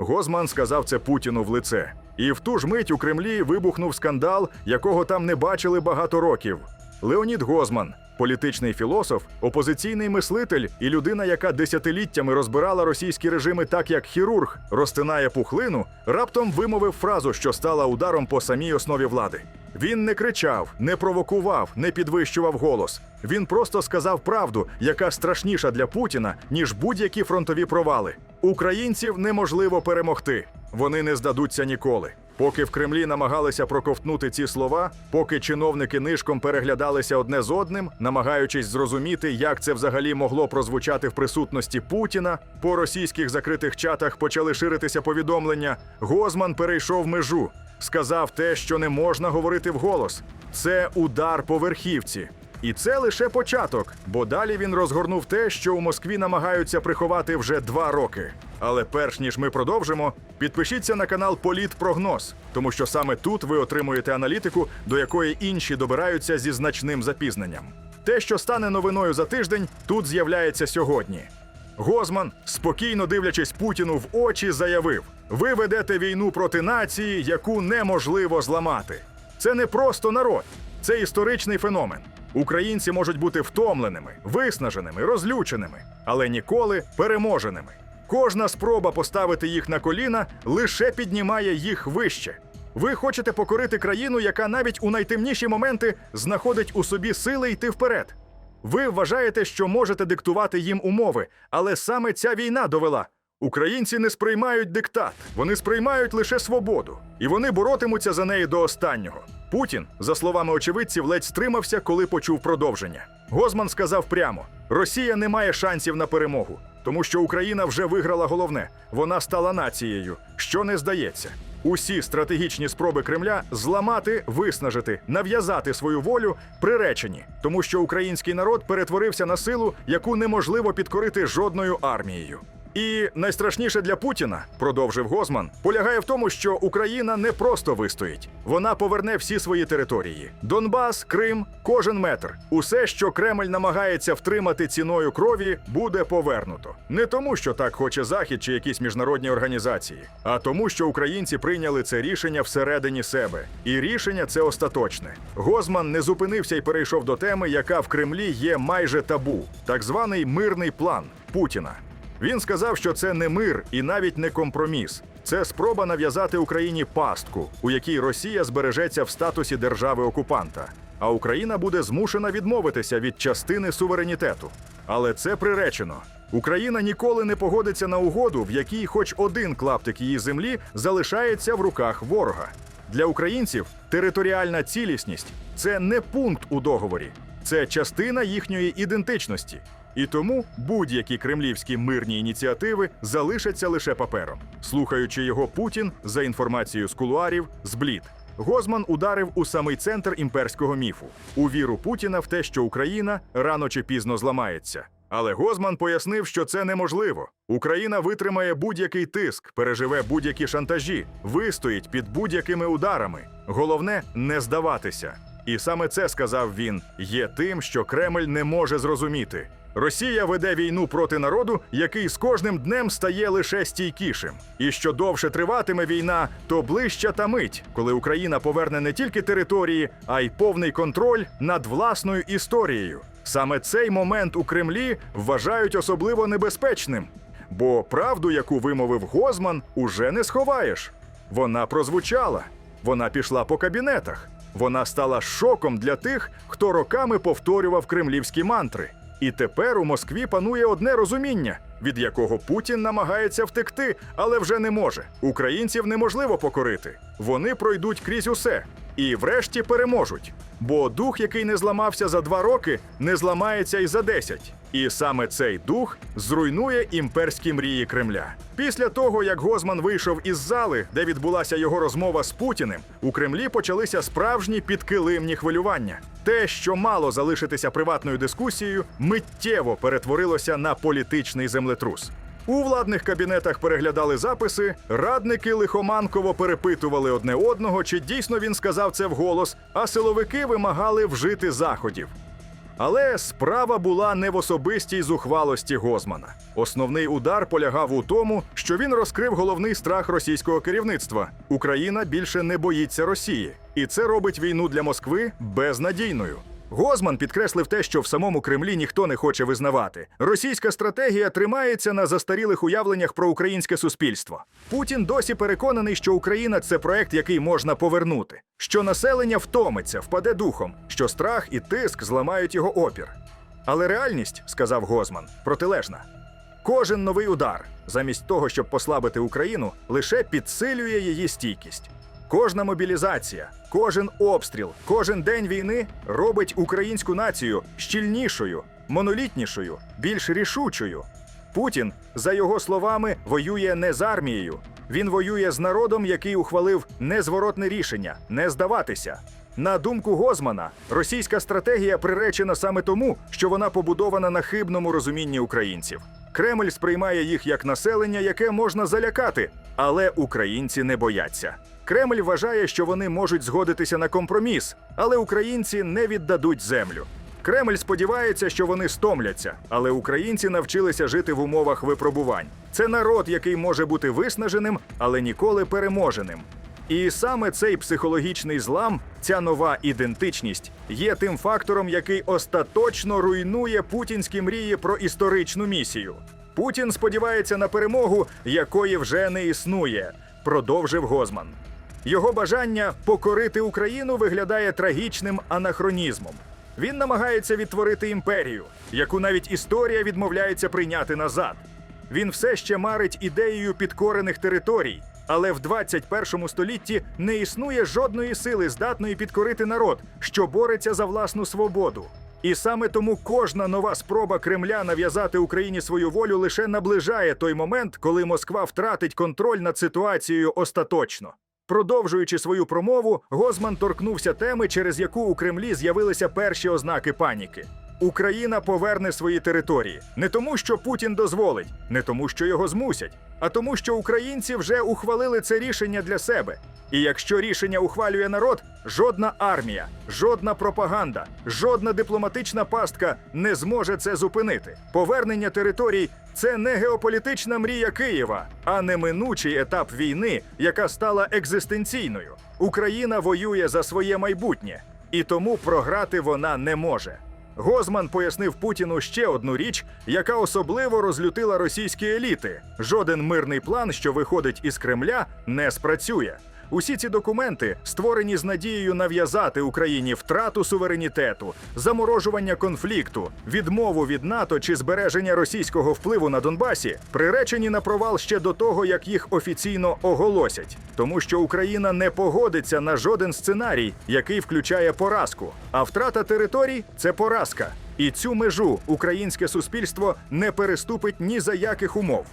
Гозман сказав це Путіну в лице. І в ту ж мить у Кремлі вибухнув скандал, якого там не бачили багато років. Леонід Гозман, політичний філософ, опозиційний мислитель і людина, яка десятиліттями розбирала російські режими так, як хірург розтинає пухлину, раптом вимовив фразу, що стала ударом по самій основі влади. Він не кричав, не провокував, не підвищував голос. Він просто сказав правду, яка страшніша для Путіна, ніж будь-які фронтові провали. Українців неможливо перемогти. Вони не здадуться ніколи. Поки в Кремлі намагалися проковтнути ці слова, поки чиновники нишком переглядалися одне з одним, намагаючись зрозуміти, як це взагалі могло прозвучати в присутності Путіна, по російських закритих чатах почали ширитися повідомлення. Гозман перейшов межу, сказав те, що не можна говорити вголос. Це удар по верхівці. І це лише початок, бо далі він розгорнув те, що у Москві намагаються приховати вже два роки. Але перш ніж ми продовжимо, підпишіться на канал Політпрогноз, тому що саме тут ви отримуєте аналітику, до якої інші добираються зі значним запізненням. Те, що стане новиною за тиждень, тут з'являється сьогодні. Гозман, спокійно дивлячись Путіну в очі, заявив: ви ведете війну проти нації, яку неможливо зламати. Це не просто народ, це історичний феномен. Українці можуть бути втомленими, виснаженими, розлюченими, але ніколи переможеними. Кожна спроба поставити їх на коліна лише піднімає їх вище. Ви хочете покорити країну, яка навіть у найтемніші моменти знаходить у собі сили йти вперед. Ви вважаєте, що можете диктувати їм умови, але саме ця війна довела. Українці не сприймають диктат, вони сприймають лише свободу, і вони боротимуться за неї до останнього. Путін, за словами очевидців, ледь стримався, коли почув продовження. Гозман сказав прямо: Росія не має шансів на перемогу, тому що Україна вже виграла головне, вона стала нацією, що не здається. Усі стратегічні спроби Кремля зламати, виснажити, нав'язати свою волю приречені, тому що український народ перетворився на силу, яку неможливо підкорити жодною армією. І найстрашніше для Путіна, продовжив Гозман, полягає в тому, що Україна не просто вистоїть, вона поверне всі свої території: Донбас, Крим, кожен метр. Усе, що Кремль намагається втримати ціною крові, буде повернуто. Не тому, що так хоче Захід чи якісь міжнародні організації, а тому, що українці прийняли це рішення всередині себе. І рішення це остаточне. Гозман не зупинився і перейшов до теми, яка в Кремлі є майже табу, так званий мирний план Путіна. Він сказав, що це не мир і навіть не компроміс. Це спроба нав'язати Україні пастку, у якій Росія збережеться в статусі держави-окупанта, а Україна буде змушена відмовитися від частини суверенітету. Але це приречено. Україна ніколи не погодиться на угоду, в якій хоч один клаптик її землі залишається в руках ворога. Для українців територіальна цілісність це не пункт у договорі, це частина їхньої ідентичності. І тому будь-які кремлівські мирні ініціативи залишаться лише папером. Слухаючи його, Путін за інформацією з кулуарів зблід. Гозман ударив у самий центр імперського міфу у віру Путіна в те, що Україна рано чи пізно зламається. Але Гозман пояснив, що це неможливо. Україна витримає будь-який тиск, переживе будь-які шантажі, вистоїть під будь-якими ударами. Головне не здаватися. І саме це сказав він: є тим, що Кремль не може зрозуміти. Росія веде війну проти народу, який з кожним днем стає лише стійкішим. І що довше триватиме війна, то ближча та мить, коли Україна поверне не тільки території, а й повний контроль над власною історією. Саме цей момент у Кремлі вважають особливо небезпечним, бо правду, яку вимовив Гозман, уже не сховаєш. Вона прозвучала, вона пішла по кабінетах. Вона стала шоком для тих, хто роками повторював кремлівські мантри. І тепер у Москві панує одне розуміння, від якого Путін намагається втекти, але вже не може. Українців неможливо покорити. Вони пройдуть крізь усе і, врешті, переможуть. Бо дух, який не зламався за два роки, не зламається і за десять. І саме цей дух зруйнує імперські мрії Кремля. Після того, як Гозман вийшов із зали, де відбулася його розмова з Путіним, у Кремлі почалися справжні підкилимні хвилювання. Те, що мало залишитися приватною дискусією, миттєво перетворилося на політичний землетрус. У владних кабінетах переглядали записи, радники лихоманково перепитували одне одного, чи дійсно він сказав це вголос, а силовики вимагали вжити заходів. Але справа була не в особистій зухвалості Гозмана. Основний удар полягав у тому, що він розкрив головний страх російського керівництва: Україна більше не боїться Росії, і це робить війну для Москви безнадійною. Гозман підкреслив те, що в самому Кремлі ніхто не хоче визнавати. Російська стратегія тримається на застарілих уявленнях про українське суспільство. Путін досі переконаний, що Україна це проект, який можна повернути, що населення втомиться, впаде духом, що страх і тиск зламають його опір. Але реальність, сказав Гозман, протилежна. Кожен новий удар, замість того, щоб послабити Україну, лише підсилює її стійкість. Кожна мобілізація, кожен обстріл, кожен день війни робить українську націю щільнішою, монолітнішою, більш рішучою. Путін, за його словами, воює не з армією. Він воює з народом, який ухвалив незворотне рішення не здаватися. На думку Гозмана, російська стратегія приречена саме тому, що вона побудована на хибному розумінні українців. Кремль сприймає їх як населення, яке можна залякати, але українці не бояться. Кремль вважає, що вони можуть згодитися на компроміс, але українці не віддадуть землю. Кремль сподівається, що вони стомляться, але українці навчилися жити в умовах випробувань. Це народ, який може бути виснаженим, але ніколи переможеним. І саме цей психологічний злам, ця нова ідентичність, є тим фактором, який остаточно руйнує путінські мрії про історичну місію. Путін сподівається на перемогу, якої вже не існує, продовжив Гозман. Його бажання покорити Україну виглядає трагічним анахронізмом. Він намагається відтворити імперію, яку навіть історія відмовляється прийняти назад. Він все ще марить ідеєю підкорених територій, але в 21 столітті не існує жодної сили, здатної підкорити народ, що бореться за власну свободу. І саме тому кожна нова спроба Кремля нав'язати Україні свою волю лише наближає той момент, коли Москва втратить контроль над ситуацією остаточно. Продовжуючи свою промову, Гозман торкнувся теми, через яку у Кремлі з'явилися перші ознаки паніки. Україна поверне свої території не тому, що Путін дозволить, не тому, що його змусять, а тому, що українці вже ухвалили це рішення для себе. І якщо рішення ухвалює народ, жодна армія, жодна пропаганда, жодна дипломатична пастка не зможе це зупинити. Повернення територій це не геополітична мрія Києва, а неминучий етап війни, яка стала екзистенційною. Україна воює за своє майбутнє, і тому програти вона не може. Гозман пояснив Путіну ще одну річ, яка особливо розлютила російські еліти. Жоден мирний план, що виходить із Кремля, не спрацює. Усі ці документи створені з надією нав'язати Україні втрату суверенітету, заморожування конфлікту, відмову від НАТО чи збереження російського впливу на Донбасі, приречені на провал ще до того, як їх офіційно оголосять, тому що Україна не погодиться на жоден сценарій, який включає поразку. А втрата територій це поразка. І цю межу українське суспільство не переступить ні за яких умов.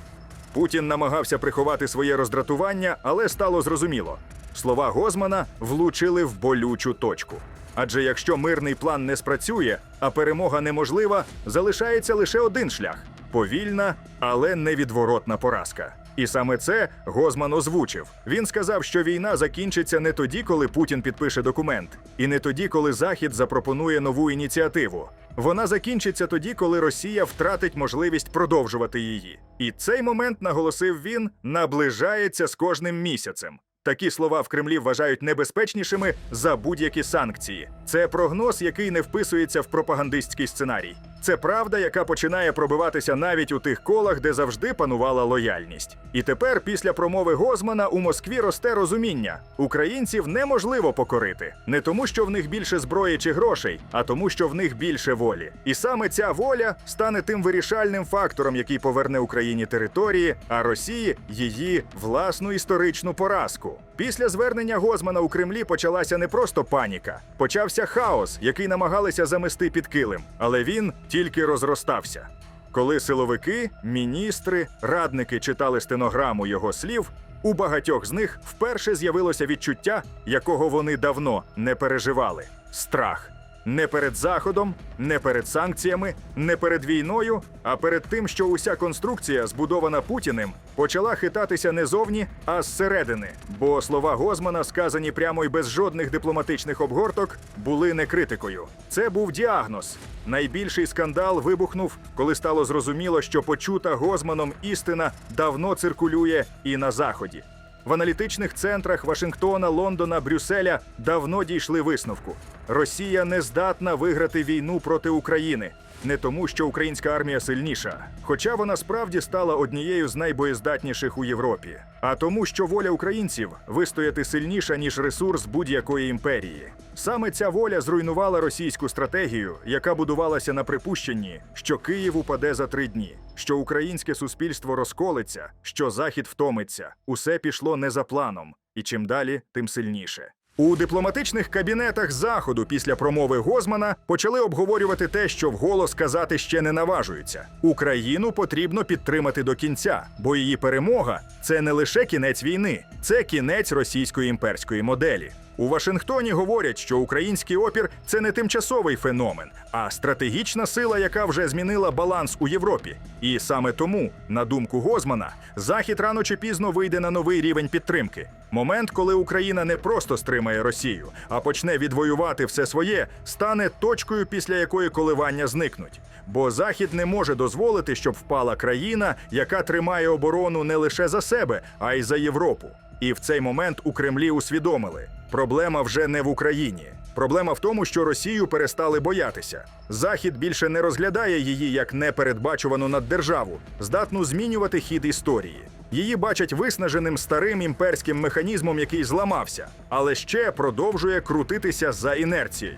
Путін намагався приховати своє роздратування, але стало зрозуміло. Слова Гозмана влучили в болючу точку. Адже якщо мирний план не спрацює, а перемога неможлива, залишається лише один шлях повільна, але невідворотна поразка. І саме це Гозман озвучив. Він сказав, що війна закінчиться не тоді, коли Путін підпише документ, і не тоді, коли Захід запропонує нову ініціативу. Вона закінчиться тоді, коли Росія втратить можливість продовжувати її. І цей момент, наголосив він, наближається з кожним місяцем. Такі слова в Кремлі вважають небезпечнішими за будь-які санкції. Це прогноз, який не вписується в пропагандистський сценарій. Це правда, яка починає пробиватися навіть у тих колах, де завжди панувала лояльність. І тепер, після промови Гозмана, у Москві росте розуміння: українців неможливо покорити не тому, що в них більше зброї чи грошей, а тому, що в них більше волі. І саме ця воля стане тим вирішальним фактором, який поверне Україні території, а Росії її власну історичну поразку. Після звернення Гозмана у Кремлі почалася не просто паніка, почався хаос, який намагалися замести під килим, але він тільки розростався. Коли силовики, міністри, радники читали стенограму його слів, у багатьох з них вперше з'явилося відчуття, якого вони давно не переживали страх. Не перед Заходом, не перед санкціями, не перед війною, а перед тим, що уся конструкція, збудована Путіним, почала хитатися не зовні, а зсередини. Бо слова Гозмана, сказані прямо й без жодних дипломатичних обгорток, були не критикою. Це був діагноз. Найбільший скандал вибухнув, коли стало зрозуміло, що почута Гозманом істина давно циркулює і на заході. В аналітичних центрах Вашингтона, Лондона, Брюсселя давно дійшли висновку: Росія не здатна виграти війну проти України. Не тому, що українська армія сильніша, хоча вона справді стала однією з найбоєздатніших у Європі, а тому, що воля українців вистояти сильніша ніж ресурс будь-якої імперії. Саме ця воля зруйнувала російську стратегію, яка будувалася на припущенні, що Київ упаде за три дні, що українське суспільство розколиться, що Захід втомиться. Усе пішло не за планом, і чим далі, тим сильніше. У дипломатичних кабінетах заходу після промови Гозмана почали обговорювати те, що вголос казати ще не наважуються. Україну потрібно підтримати до кінця, бо її перемога це не лише кінець війни, це кінець російської імперської моделі. У Вашингтоні говорять, що український опір це не тимчасовий феномен, а стратегічна сила, яка вже змінила баланс у Європі. І саме тому, на думку Гозмана, Захід рано чи пізно вийде на новий рівень підтримки. Момент, коли Україна не просто стримає Росію, а почне відвоювати все своє, стане точкою, після якої коливання зникнуть. Бо Захід не може дозволити, щоб впала країна, яка тримає оборону не лише за себе, а й за Європу. І в цей момент у Кремлі усвідомили: проблема вже не в Україні. Проблема в тому, що Росію перестали боятися. Захід більше не розглядає її як непередбачувану наддержаву, здатну змінювати хід історії. Її бачать виснаженим старим імперським механізмом, який зламався, але ще продовжує крутитися за інерцією.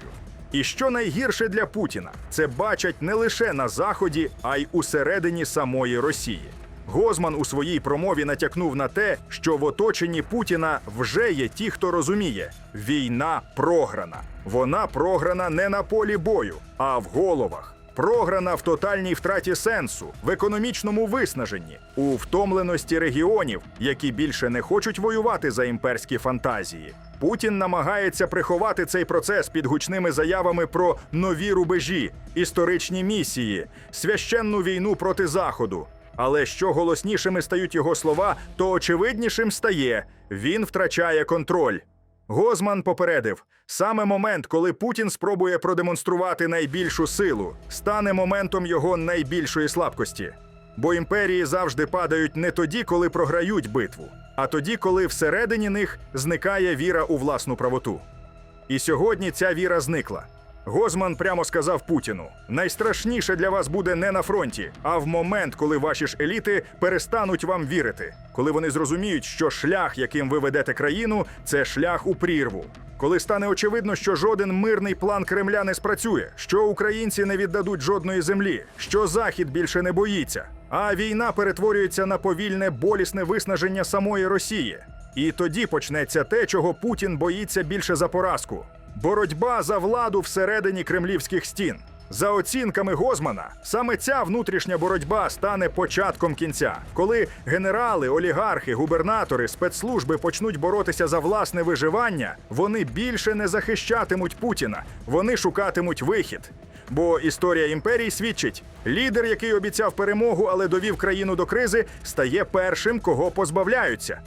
І що найгірше для Путіна, це бачать не лише на заході, а й усередині самої Росії. Гозман у своїй промові натякнув на те, що в оточенні Путіна вже є ті, хто розуміє, війна програна. Вона програна не на полі бою, а в головах. Програна в тотальній втраті сенсу, в економічному виснаженні, у втомленості регіонів, які більше не хочуть воювати за імперські фантазії. Путін намагається приховати цей процес під гучними заявами про нові рубежі, історичні місії, священну війну проти заходу. Але що голоснішими стають його слова, то очевиднішим стає він втрачає контроль. Гозман попередив: саме момент, коли Путін спробує продемонструвати найбільшу силу, стане моментом його найбільшої слабкості. Бо імперії завжди падають не тоді, коли програють битву, а тоді, коли всередині них зникає віра у власну правоту. І сьогодні ця віра зникла. Гозман прямо сказав Путіну: найстрашніше для вас буде не на фронті, а в момент, коли ваші ж еліти перестануть вам вірити, коли вони зрозуміють, що шлях, яким ви ведете країну, це шлях у прірву. Коли стане очевидно, що жоден мирний план Кремля не спрацює, що українці не віддадуть жодної землі, що Захід більше не боїться, а війна перетворюється на повільне болісне виснаження самої Росії. І тоді почнеться те, чого Путін боїться більше за поразку. Боротьба за владу всередині кремлівських стін. За оцінками Гозмана, саме ця внутрішня боротьба стане початком кінця, коли генерали, олігархи, губернатори, спецслужби почнуть боротися за власне виживання, вони більше не захищатимуть Путіна, вони шукатимуть вихід. Бо історія імперії свідчить: лідер, який обіцяв перемогу, але довів країну до кризи, стає першим, кого позбавляються.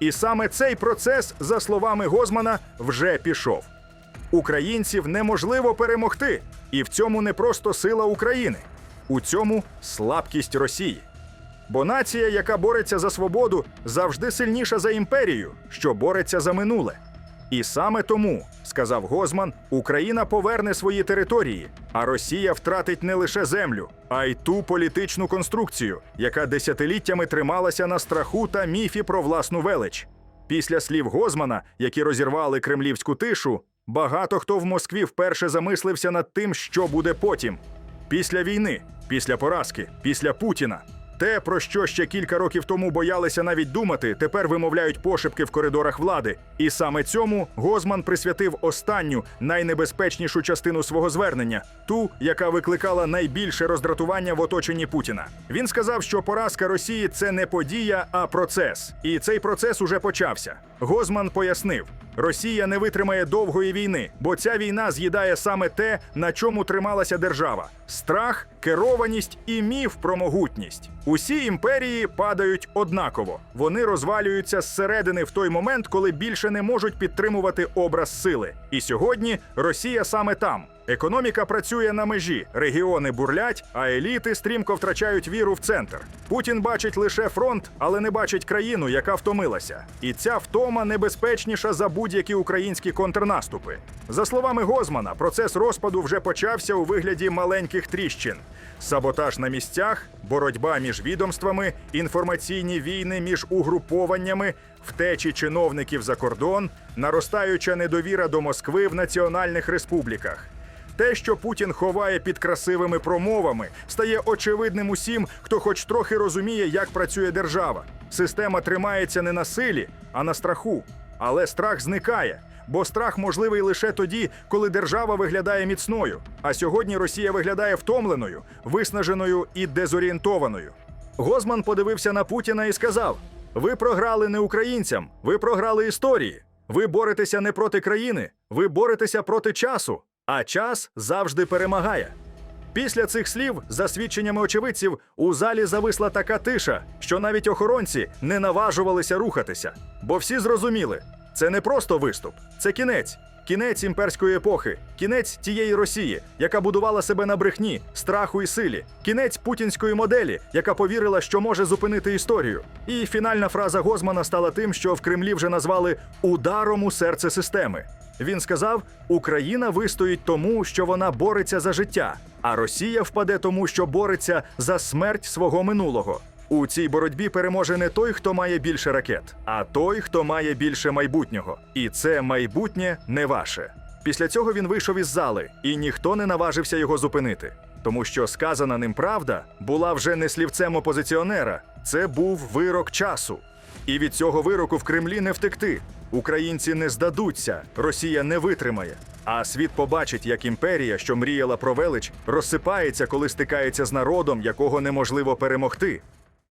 І саме цей процес, за словами Гозмана, вже пішов. Українців неможливо перемогти, і в цьому не просто сила України, у цьому слабкість Росії. Бо нація, яка бореться за свободу, завжди сильніша за імперію, що бореться за минуле. І саме тому, сказав Гозман, Україна поверне свої території, а Росія втратить не лише землю, а й ту політичну конструкцію, яка десятиліттями трималася на страху та міфі про власну велич. Після слів Гозмана, які розірвали кремлівську тишу, багато хто в Москві вперше замислився над тим, що буде потім. Після війни, після поразки, після Путіна. Те, про що ще кілька років тому боялися навіть думати, тепер вимовляють пошепки в коридорах влади. І саме цьому Гозман присвятив останню найнебезпечнішу частину свого звернення, ту, яка викликала найбільше роздратування в оточенні Путіна. Він сказав, що поразка Росії це не подія, а процес. І цей процес уже почався. Гозман пояснив. Росія не витримає довгої війни, бо ця війна з'їдає саме те, на чому трималася держава: страх, керованість і міф про могутність. Усі імперії падають однаково. Вони розвалюються зсередини в той момент, коли більше не можуть підтримувати образ сили. І сьогодні Росія саме там. Економіка працює на межі, регіони бурлять, а еліти стрімко втрачають віру в центр. Путін бачить лише фронт, але не бачить країну, яка втомилася. І ця втома небезпечніша за будь-які українські контрнаступи. За словами Гозмана, процес розпаду вже почався у вигляді маленьких тріщин. Саботаж на місцях, боротьба між відомствами, інформаційні війни між угрупованнями, втечі чиновників за кордон, наростаюча недовіра до Москви в національних республіках. Те, що Путін ховає під красивими промовами, стає очевидним усім, хто хоч трохи розуміє, як працює держава. Система тримається не на силі, а на страху. Але страх зникає, бо страх можливий лише тоді, коли держава виглядає міцною. А сьогодні Росія виглядає втомленою, виснаженою і дезорієнтованою. Гозман подивився на Путіна і сказав: Ви програли не українцям, ви програли історії. Ви боретеся не проти країни, ви боретеся проти часу, а час завжди перемагає. Після цих слів, за свідченнями очевидців, у залі зависла така тиша, що навіть охоронці не наважувалися рухатися. Бо всі зрозуміли, це не просто виступ, це кінець. Кінець імперської епохи, кінець тієї Росії, яка будувала себе на брехні, страху і силі, кінець путінської моделі, яка повірила, що може зупинити історію. І фінальна фраза Гозмана стала тим, що в Кремлі вже назвали ударом у серце системи. Він сказав: Україна вистоїть тому, що вона бореться за життя, а Росія впаде тому, що бореться за смерть свого минулого. У цій боротьбі переможе не той, хто має більше ракет, а той, хто має більше майбутнього. І це майбутнє не ваше. Після цього він вийшов із зали, і ніхто не наважився його зупинити. Тому що сказана ним правда була вже не слівцем опозиціонера, це був вирок часу. І від цього вироку в Кремлі не втекти. Українці не здадуться, Росія не витримає. А світ побачить, як імперія, що мріяла про велич, розсипається, коли стикається з народом, якого неможливо перемогти.